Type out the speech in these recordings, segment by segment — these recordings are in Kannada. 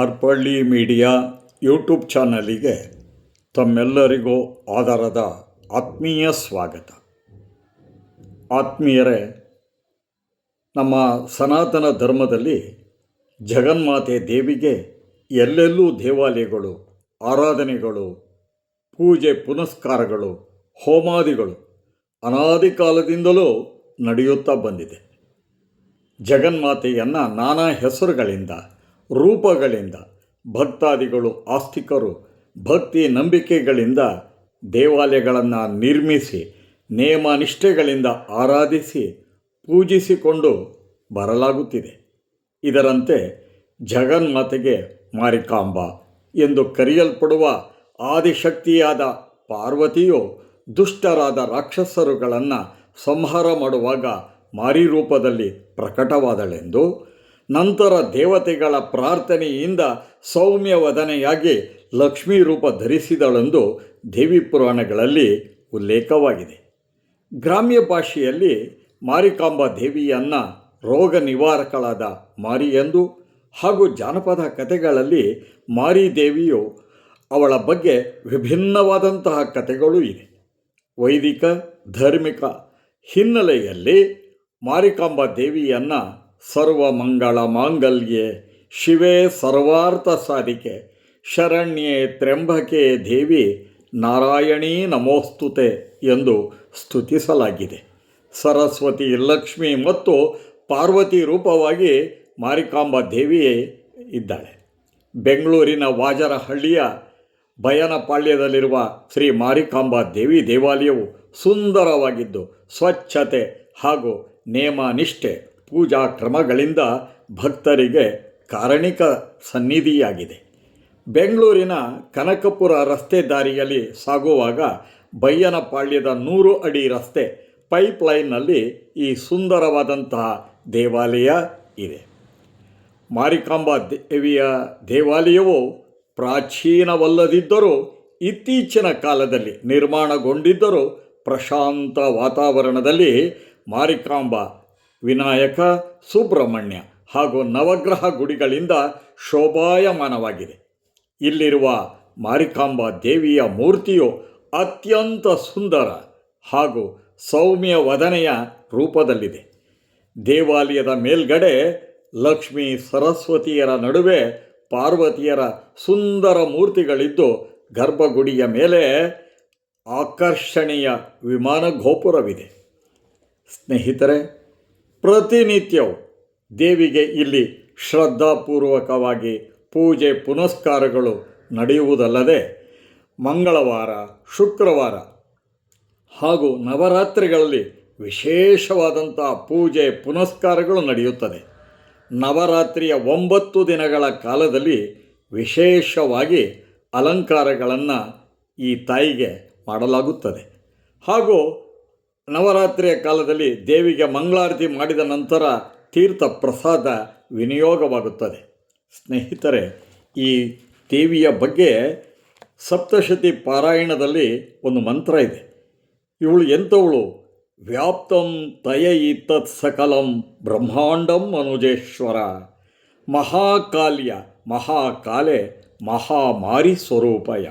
ಆರ್ಪಳ್ಳಿ ಮೀಡಿಯಾ ಯೂಟ್ಯೂಬ್ ಚಾನಲಿಗೆ ತಮ್ಮೆಲ್ಲರಿಗೂ ಆಧಾರದ ಆತ್ಮೀಯ ಸ್ವಾಗತ. ಆತ್ಮೀಯರೇ, ನಮ್ಮ ಸನಾತನ ಧರ್ಮದಲ್ಲಿ ಜಗನ್ಮಾತೆ ದೇವಿಗೆ ಎಲ್ಲೆಲ್ಲೂ ದೇವಾಲಯಗಳು, ಆರಾಧನೆಗಳು, ಪೂಜೆ ಪುನಸ್ಕಾರಗಳು, ಹೋಮಾದಿಗಳು ಅನಾದಿ ಕಾಲದಿಂದಲೂ ನಡೆಯುತ್ತಾ ಬಂದಿದೆ. ಜಗನ್ಮಾತೆಯನ್ನು ನಾನಾ ಹೆಸರುಗಳಿಂದ ರೂಪಗಳಿಂದ, ಭಕ್ತಾದಿಗಳು, ಆಸ್ತಿಕರು, ಭಕ್ತಿ ನಂಬಿಕೆಗಳಿಂದ ದೇವಾಲಯಗಳನ್ನು ನಿರ್ಮಿಸಿ ನೇಮ ನಿಷ್ಠೆಗಳಿಂದ ಆರಾಧಿಸಿ, ಪೂಜಿಸಿಕೊಂಡು ಬರಲಾಗುತ್ತಿದೆ. ಇದರಂತೆ ಜಗನ್ಮಾತೆಗೆ ಮಾರಿಕಾಂಬ ಎಂದು ಕರೆಯಲ್ಪಡುವ ಆದಿಶಕ್ತಿಯಾದ ಪಾರ್ವತಿಯು ದುಷ್ಟರಾದ ರಾಕ್ಷಸರುಗಳನ್ನು ಸಂಹಾರ ಮಾಡುವಾಗ ಮಾರಿ ರೂಪದಲ್ಲಿ ಪ್ರಕಟವಾದಳೆಂದು ನಂತರ ದೇವತೆಗಳ ಪ್ರಾರ್ಥನೆಯಿಂದ ಸೌಮ್ಯವದನೆಯಾಗಿ ಲಕ್ಷ್ಮೀ ರೂಪ ಧರಿಸಿದಳೆಂದು ದೇವಿ ಪುರಾಣಗಳಲ್ಲಿ ಉಲ್ಲೇಖವಾಗಿದೆ. ಗ್ರಾಮ್ಯ ಭಾಷೆಯಲ್ಲಿ ಮಾರಿಕಾಂಬ ದೇವಿಯನ್ನು ರೋಗ ನಿವಾರಕಳಾದ ಮಾರಿ ಎಂದು ಹಾಗೂ ಜಾನಪದ ಕಥೆಗಳಲ್ಲಿ ಮಾರಿ ದೇವಿಯು ಅವಳ ಬಗ್ಗೆ ವಿಭಿನ್ನವಾದಂತಹ ಕಥೆಗಳು ಇವೆ ವೈದಿಕ, ಧಾರ್ಮಿಕ ಹಿನ್ನೆಲೆಯಲ್ಲಿ ಮಾರಿಕಾಂಬ ದೇವಿಯನ್ನು ಸರ್ವಮಂಗಳ ಮಾಂಗಲ್ಯೆ ಶಿವೇ ಸರ್ವಾರ್ಥ ಸಾಧಿಕೆ ಶರಣ್ಯೆ ತ್ರ್ಯಂಬಕೆ ದೇವಿ ನಾರಾಯಣೀ ನಮೋಸ್ತುತೆ ಎಂದು ಸ್ತುತಿಸಲಾಗಿದೆ. ಸರಸ್ವತಿ ಲಕ್ಷ್ಮಿ ಮತ್ತು ಪಾರ್ವತಿ ರೂಪವಾಗಿ ಮಾರಿಕಾಂಬ ದೇವಿಯೇ ಇದ್ದಾಳೆ. ಬೆಂಗಳೂರಿನ ವಾಜರಹಳ್ಳಿಯ ಬಯನಪಾಳ್ಯದಲ್ಲಿರುವ ಶ್ರೀ ಮಾರಿಕಾಂಬಾ ದೇವಿ ದೇವಾಲಯವು ಸುಂದರವಾಗಿದ್ದು ಸ್ವಚ್ಛತೆ ಹಾಗೂ ನೇಮ ನಿಷ್ಠೆ ಪೂಜಾ ಕ್ರಮಗಳಿಂದ ಭಕ್ತರಿಗೆ ಕಾರಣಿಕ ಸನ್ನಿಧಿಯಾಗಿದೆ. ಬೆಂಗಳೂರಿನ ಕನಕಪುರ ರಸ್ತೆ ದಾರಿಯಲ್ಲಿ ಸಾಗುವಾಗ ಬಯ್ಯನಪಾಳ್ಯದ ನೂರು ಅಡಿ ರಸ್ತೆ ಪೈಪ್ಲೈನ್ನಲ್ಲಿ ಈ ಸುಂದರವಾದಂತಹ ದೇವಾಲಯ ಇದೆ. ಮಾರಿಕಾಂಬಾ ದೇವಿಯ ದೇವಾಲಯವು ಪ್ರಾಚೀನವಲ್ಲದಿದ್ದರೂ ಇತ್ತೀಚಿನ ಕಾಲದಲ್ಲಿ ನಿರ್ಮಾಣಗೊಂಡಿದ್ದರೂ ಪ್ರಶಾಂತ ವಾತಾವರಣದಲ್ಲಿ ಮಾರಿಕಾಂಬ ವಿನಾಯಕ ಸುಬ್ರಹ್ಮಣ್ಯ ಹಾಗೂ ನವಗ್ರಹ ಗುಡಿಗಳಿಂದ ಶೋಭಾಯಮಾನವಾಗಿದೆ. ಇಲ್ಲಿರುವ ಮಾರಿಕಾಂಬಾ ದೇವಿಯ ಮೂರ್ತಿಯು ಅತ್ಯಂತ ಸುಂದರ ಹಾಗೂ ಸೌಮ್ಯ ವದನೆಯ ರೂಪದಲ್ಲಿದೆ. ದೇವಾಲಯದ ಮೇಲ್ಗಡೆ ಲಕ್ಷ್ಮೀ ಸರಸ್ವತಿಯರ ನಡುವೆ ಪಾರ್ವತಿಯರ ಸುಂದರ ಮೂರ್ತಿಗಳಿದ್ದು, ಗರ್ಭಗುಡಿಯ ಮೇಲೆ ಆಕರ್ಷಣೀಯ ವಿಮಾನ ಗೋಪುರವಿದೆ. ಸ್ನೇಹಿತರೆ ಪ್ರತಿನಿತ್ಯವೂ ದೇವಿಗೆ ಇಲ್ಲಿ ಶ್ರದ್ಧಾಪೂರ್ವಕವಾಗಿ ಪೂಜೆ ಪುನಸ್ಕಾರಗಳು ನಡೆಯುವುದಲ್ಲದೆ ಮಂಗಳವಾರ, ಶುಕ್ರವಾರ ಹಾಗೂ ನವರಾತ್ರಿಗಳಲ್ಲಿ ವಿಶೇಷವಾದಂಥ ಪೂಜೆ ಪುನಸ್ಕಾರಗಳು ನಡೆಯುತ್ತದೆ. ನವರಾತ್ರಿಯ ಒಂಬತ್ತು ದಿನಗಳ ಕಾಲದಲ್ಲಿ ವಿಶೇಷವಾಗಿ ಅಲಂಕಾರಗಳನ್ನು ಈ ತಾಯಿಗೆ ಮಾಡಲಾಗುತ್ತದೆ. ಹಾಗೂ ನವರಾತ್ರಿಯ ಕಾಲದಲ್ಲಿ ದೇವಿಗೆ ಮಂಗಳಾರತಿ ಮಾಡಿದ ನಂತರ ತೀರ್ಥ ಪ್ರಸಾದ ವಿನಿಯೋಗವಾಗುತ್ತದೆ. ಸ್ನೇಹಿತರೆ, ಈ ದೇವಿಯ ಬಗ್ಗೆ ಸಪ್ತಶತಿ ಪಾರಾಯಣದಲ್ಲಿ ಒಂದು ಮಂತ್ರ ಇದೆ. ಇವಳು ಎಂಥವಳು ವ್ಯಾಪ್ತಂ ತಯ ತತ್ ಸಕಲಂ ಬ್ರಹ್ಮಾಂಡಂ ಮನುಜೇಶ್ವರ ಮಹಾಕಾಲ್ಯ, ಮಹಾಕಾಲೆ, ಮಹಾಮಾರಿ ಸ್ವರೂಪಯ.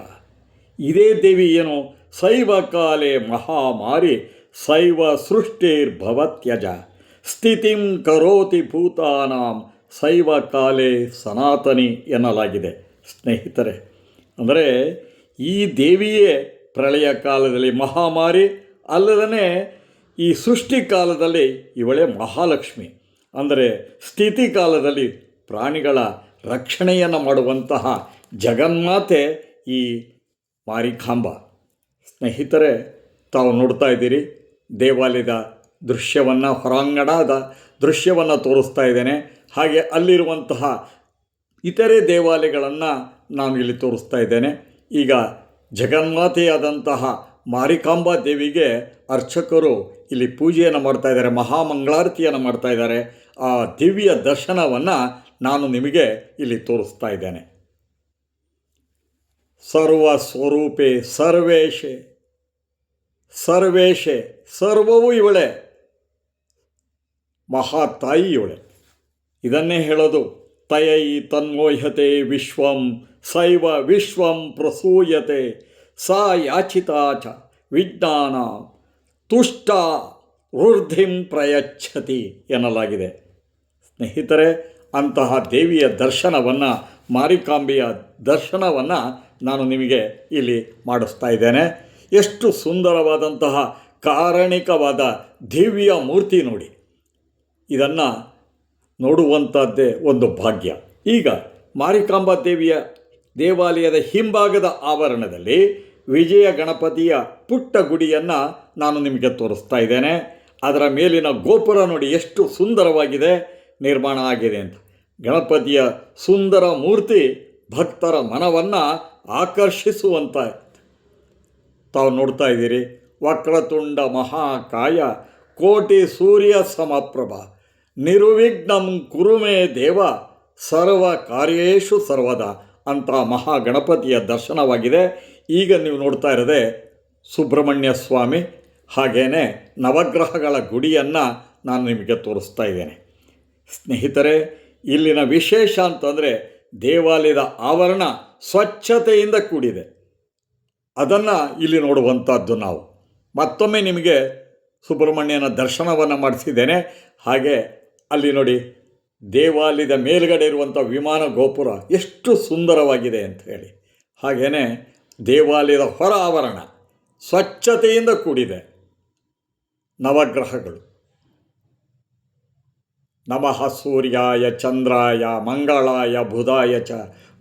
ಇದೇ ದೇವಿ ಏನು? ಶೈವ ಕಾಲೆ ಮಹಾಮಾರಿ ಶೈವ ಸೃಷ್ಟಿರ್ಭವತ್ಯಜ ಸ್ಥಿತಿಂ ಕರೋತಿ ಭೂತಾನಾಂ ಶೈವ ಕಾಲೆ ಸನಾತನಿ ಎನ್ನಲಾಗಿದೆ। ಸ್ನೇಹಿತರೆ, ಅಂದರೆ ಈ ದೇವಿಯೇ ಪ್ರಳಯ ಕಾಲದಲ್ಲಿ ಮಹಾಮಾರಿ ಅಲ್ಲದೇ ಈ ಸೃಷ್ಟಿ ಕಾಲದಲ್ಲಿ ಇವಳೇ ಮಹಾಲಕ್ಷ್ಮಿ. ಅಂದರೆ ಸ್ಥಿತಿ ಕಾಲದಲ್ಲಿ ಪ್ರಾಣಿಗಳ ರಕ್ಷಣೆಯನ್ನು ಮಾಡುವಂತಹ ಜಗನ್ಮಾತೆ ಈ ಮಾರಿಕಾಂಬ. ಸ್ನೇಹಿತರೆ, ತಾವು ನೋಡ್ತಾ ಇದ್ದೀರಿ ದೇವಾಲಯದ ದೃಶ್ಯವನ್ನು, ಹೊರಾಂಗಣದ ದೃಶ್ಯವನ್ನು ತೋರಿಸ್ತಾ ಇದ್ದೇನೆ. ಹಾಗೆ ಅಲ್ಲಿರುವಂತಹ ಇತರೆ ದೇವಾಲಯಗಳನ್ನು ನಾನು ಇಲ್ಲಿ ತೋರಿಸ್ತಾ ಇದ್ದೇನೆ. ಈಗ ಜಗನ್ಮಾತೆಯಾದಂತಹ ಮಾರಿಕಾಂಬಾ ದೇವಿಗೆ ಅರ್ಚಕರು ಇಲ್ಲಿ ಪೂಜೆಯನ್ನು ಮಾಡ್ತಾ ಇದ್ದಾರೆ, ಮಹಾಮಂಗಳಾರತಿಯನ್ನು ಮಾಡ್ತಾ ಇದ್ದಾರೆ. ಆ ದಿವ್ಯ ದರ್ಶನವನ್ನು ನಾನು ನಿಮಗೆ ಇಲ್ಲಿ ತೋರಿಸ್ತಾ ಇದ್ದೇನೆ. ಸರ್ವ ಸ್ವರೂಪೇ ಸರ್ವೇಶೆ. ಸರ್ವೇಶೆ, ಸರ್ವವೂ ಇವಳೆ. ಮಹಾ ತಾಯಿ ಇವಳೆ ಇದನ್ನೇ ಹೇಳೋದು, ತಯೈ ತನ್ಮೋಹ್ಯತೆ ವಿಶ್ವಂ, ಸೈವ ವಿಶ್ವಂ ಪ್ರಸೂಯತೆ ಸಾ ಯಾಚಿತಾ ಚ ವಿಜ್ಞಾನ, ತುಷ್ಟ ವೃದ್ಧಿಂ ಪ್ರಯಚ್ಛತಿ ಎನ್ನಲಾಗಿದೆ. ಸ್ನೇಹಿತರೆ, ಅಂತಹ ದೇವಿಯ ದರ್ಶನವನ್ನು, ಮಾರಿಕಾಂಬೆಯ ದರ್ಶನವನ್ನು ನಾನು ನಿಮಗೆ ಇಲ್ಲಿ ಮಾಡಿಸ್ತಾ ಇದ್ದೇನೆ. ಎಷ್ಟು ಸುಂದರವಾದಂತಹ ಕಾರಣಿಕವಾದ ದಿವ್ಯ ಮೂರ್ತಿ ನೋಡಿ. ಇದನ್ನು ನೋಡುವಂಥದ್ದೇ ಒಂದು ಭಾಗ್ಯ. ಈಗ ಮಾರಿಕಾಂಬಾ ದೇವಿಯ ದೇವಾಲಯದ ಹಿಂಭಾಗದ ಆವರಣದಲ್ಲಿ ವಿಜಯ ಗಣಪತಿಯ ಪುಟ್ಟ ಗುಡಿಯನ್ನು ನಾನು ನಿಮಗೆ ತೋರಿಸ್ತಾ ಇದ್ದೇನೆ. ಅದರ ಮೇಲಿನ ಗೋಪುರ ನೋಡಿ ಎಷ್ಟು ಸುಂದರವಾಗಿದೆ, ನಿರ್ಮಾಣ ಆಗಿದೆ ಅಂತ. ಗಣಪತಿಯ ಸುಂದರ ಮೂರ್ತಿ ಭಕ್ತರ ಮನವನ್ನು ಆಕರ್ಷಿಸುವಂಥ ತಾವು ನೋಡ್ತಾ ಇದ್ದೀರಿ. ವಕ್ರತುಂಡ ಮಹಾಕಾಯ ಕೋಟಿ ಸೂರ್ಯ ಸಮಪ್ರಭ. ನಿರ್ವಿಘ್ನಂ ಕುರುಮೇ ದೇವ, ಸರ್ವ ಕಾರ್ಯೇಶು ಸರ್ವದ ಅಂತ ಮಹಾಗಣಪತಿಯ ದರ್ಶನವಾಗಿದೆ. ಈಗ ನೀವು ನೋಡ್ತಾ ಇರೋದೇ ಸುಬ್ರಹ್ಮಣ್ಯ ಸ್ವಾಮಿ ಹಾಗೇ ನವಗ್ರಹಗಳ ಗುಡಿಯನ್ನು ನಾನು ನಿಮಗೆ ತೋರಿಸ್ತಾ ಇದ್ದೇನೆ. ಸ್ನೇಹಿತರೆ, ಇಲ್ಲಿನ ವಿಶೇಷ ಅಂತಂದರೆ ದೇವಾಲಯದ ಆವರಣ ಸ್ವಚ್ಛತೆಯಿಂದ ಕೂಡಿದೆ. ಅದನ್ನು ಇಲ್ಲಿ ನೋಡುವಂಥದ್ದು ನಾವು. ಮತ್ತೊಮ್ಮೆ ನಿಮಗೆ ಸುಬ್ರಹ್ಮಣ್ಯನ ದರ್ಶನವನ್ನು ಮಾಡಿಸಿದ್ದೇನೆ. ಹಾಗೆ ಅಲ್ಲಿ ನೋಡಿ ದೇವಾಲಯದ ಮೇಲುಗಡೆ ಇರುವಂಥ ವಿಮಾನ ಗೋಪುರ ಎಷ್ಟು ಸುಂದರವಾಗಿದೆ ಅಂತ ಹೇಳಿ. ಹಾಗೆಯೇ ದೇವಾಲಯದ ಹೊರ ಆವರಣ ಸ್ವಚ್ಛತೆಯಿಂದ ಕೂಡಿದೆ. ನವಗ್ರಹಗಳು. ನಮಃ ಸೂರ್ಯಾಯ ಚಂದ್ರಾಯ ಮಂಗಳಾಯ ಬುಧಾಯ ಚ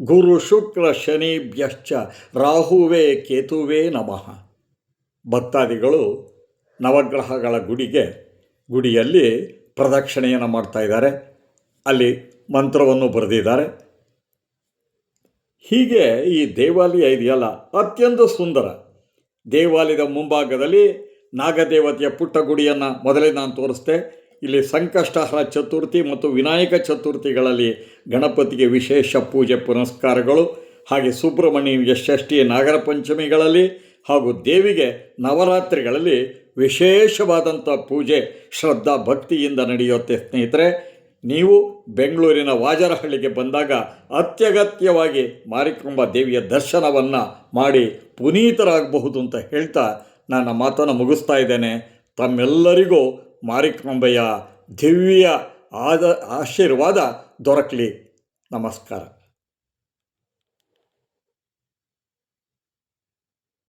ಗುರು ಶುಕ್ರ ಶನಿಭ್ಯಶ್ಚ ರಾಹುವೇ ಕೇತುವೇ ನಮಃ. ಭಕ್ತಾದಿಗಳು ನವಗ್ರಹಗಳ ಗುಡಿಗೆ, ಗುಡಿಯಲ್ಲಿ ಪ್ರದಕ್ಷಿಣೆಯನ್ನು ಮಾಡ್ತಾ ಇದ್ದಾರೆ. ಅಲ್ಲಿ ಮಂತ್ರವನ್ನು ಬರೆದಿದ್ದಾರೆ. ಹೀಗೆ ಈ ದೇವಾಲಯ ಇದೆಯಲ್ಲ, ಅತ್ಯಂತ ಸುಂದರ. ದೇವಾಲಯದ ಮುಂಭಾಗದಲ್ಲಿ ನಾಗದೇವತೆಯ ಪುಟ್ಟ ಗುಡಿಯನ್ನು ಮೊದಲೇ ನಾನು ತೋರಿಸ್ದೆ ಇಲ್ಲಿ ಸಂಕಷ್ಟಹರ ಚತುರ್ಥಿ ಮತ್ತು ವಿನಾಯಕ ಚತುರ್ಥಿಗಳಲ್ಲಿ ಗಣಪತಿಗೆ ವಿಶೇಷ ಪೂಜೆ ಪುನಸ್ಕಾರಗಳು ಹಾಗೆ ಸುಬ್ರಹ್ಮಣ್ಯ ಷಷ್ಠಿ ನಾಗರ ಪಂಚಮಿಗಳಲ್ಲಿ ಹಾಗೂ ದೇವಿಗೆ ನವರಾತ್ರಿಗಳಲ್ಲಿ ವಿಶೇಷವಾದಂಥ ಪೂಜೆ ಶ್ರದ್ಧಾ ಭಕ್ತಿಯಿಂದ ನಡೆಯುತ್ತೆ ಸ್ನೇಹಿತರೆ. ನೀವು ಬೆಂಗಳೂರಿನ ವಾಜರಹಳ್ಳಿಗೆ ಬಂದಾಗ ಅತ್ಯಗತ್ಯವಾಗಿ ಮಾರಿಕೊಂಬ ದೇವಿಯ ದರ್ಶನವನ್ನು ಮಾಡಿ ಪುನೀತರಾಗಬಹುದು ಅಂತ ಹೇಳ್ತಾ ನನ್ನ ಮಾತನ್ನು ಮುಗಿಸ್ತಾ ಇದ್ದೇನೆ. ತಮ್ಮೆಲ್ಲರಿಗೂ ಮಾರಿಕಾಂಬೆಯ ದಿವ್ಯ ಆದ ಆಶೀರ್ವಾದ ದೊರಕಲಿ. ನಮಸ್ಕಾರ.